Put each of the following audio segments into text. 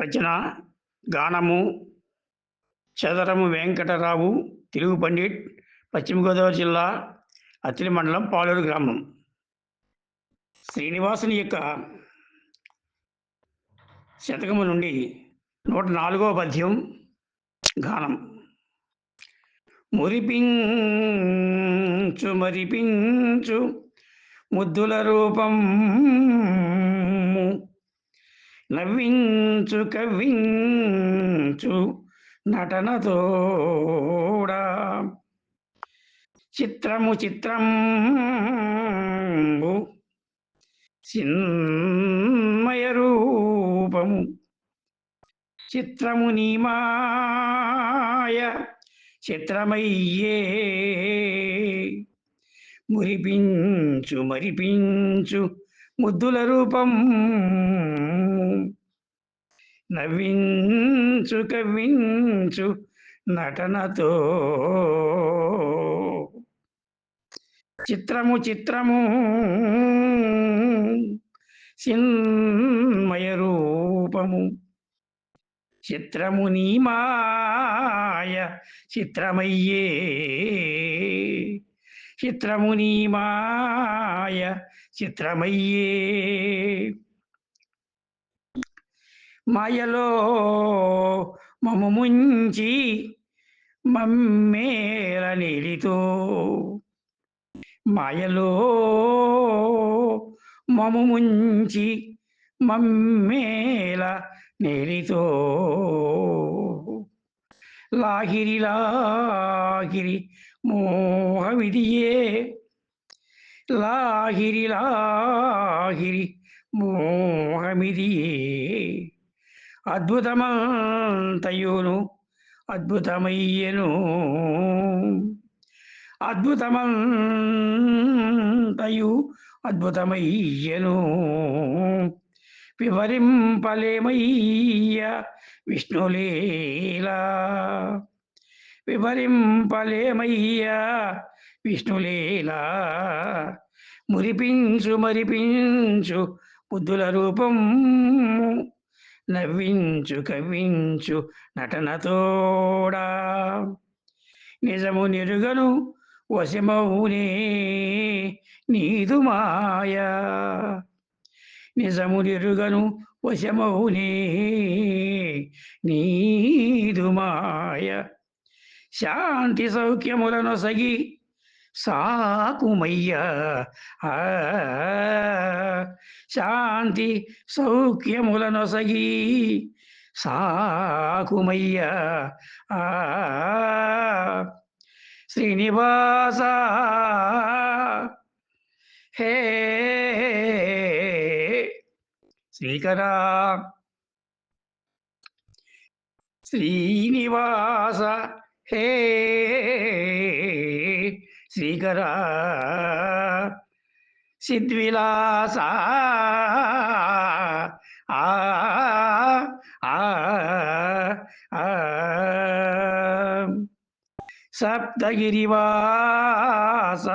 రచన గానము చదరము వెంకటరావు తెలుగు పండిట్ పశ్చిమ గోదావరి జిల్లా అత్తిలి మండలం పాలూరు గ్రామం. శ్రీనివాసుని యొక్క శతకము నుండి నూట నాలుగవ పద్యం గానం. మురిపించు మరిపించు ముద్దుల రూపం నవ్వించు కవ్వించు నటనతోడా చిత్రము చిత్రంబు చిన్మయ రూపము. చిత్రము నీమాయ చిత్రమయ్యే. మురిపించు మరిపించు ముద్దుల రూపం. నవ్వించు కవ్వించు నటనతో. చిత్రము చిత్రము. చిన్మయ రూపము. చిత్రము నీ మాయ చిత్రమయ్యే. చిత్రము నీ మాయ చిత్రమయ్యే. మాయలో మము ముంచి మమ్మేల నీడితో మాయలో మము ముంచి మమ్మేల నేరితో లాహిరి లాహిరి மோக விதியே லாகிரி லாகிரி மோகமிதியே అద్భుతమంతయును అద్భుతమయ్యను అద్భుతమంతయు అద్భుతమయ్యను వివరింపలేమయ్య విష్ణులీలా వివరింపలేమయ్య? విష్ణులీలా మురిపించు మరిపించు బుద్ధుల రూపం నవ్వించు కవ్వించు నటనతోడా నిజము నిరుగను వశమౌనే నీదు మాయా. నిజము నిరుగను వశమౌనే నీదు మాయ. శాంతి సౌఖ్యములను సగి సాకుమయ్య. ఆ, శాంతి సౌఖ్యములను సగి సాకుమయ్య. ఆ, శ్రీనివాస. హే శ్రీకరా. శ్రీనివాస. హే శ్రీకరా సిద్విలాస ఆ ఆ ఆ సప్తగిరివాస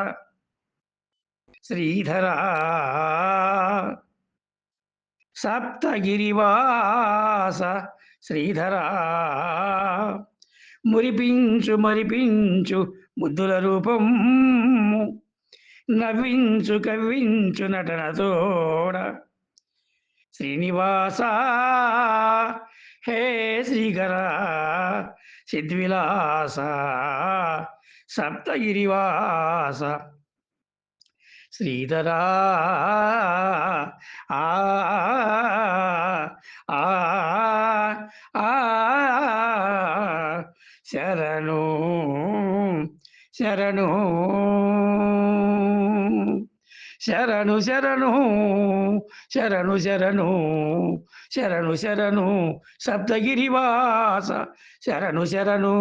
శ్రీధరా సప్తగిరివాస శ్రీధరా మురిపించు మరిపించు ముద్దుల రూపం. నవ్వించు కవ్వించు నటనతోడ శ్రీనివాస హే శ్రీకర సిద్విలాస సప్తగిరివాస శ్రీధరా ఆ శరణు శరణు శరణు శరణు శరణు శరణు శరణు సప్తగిరివాస శరణు శరణు.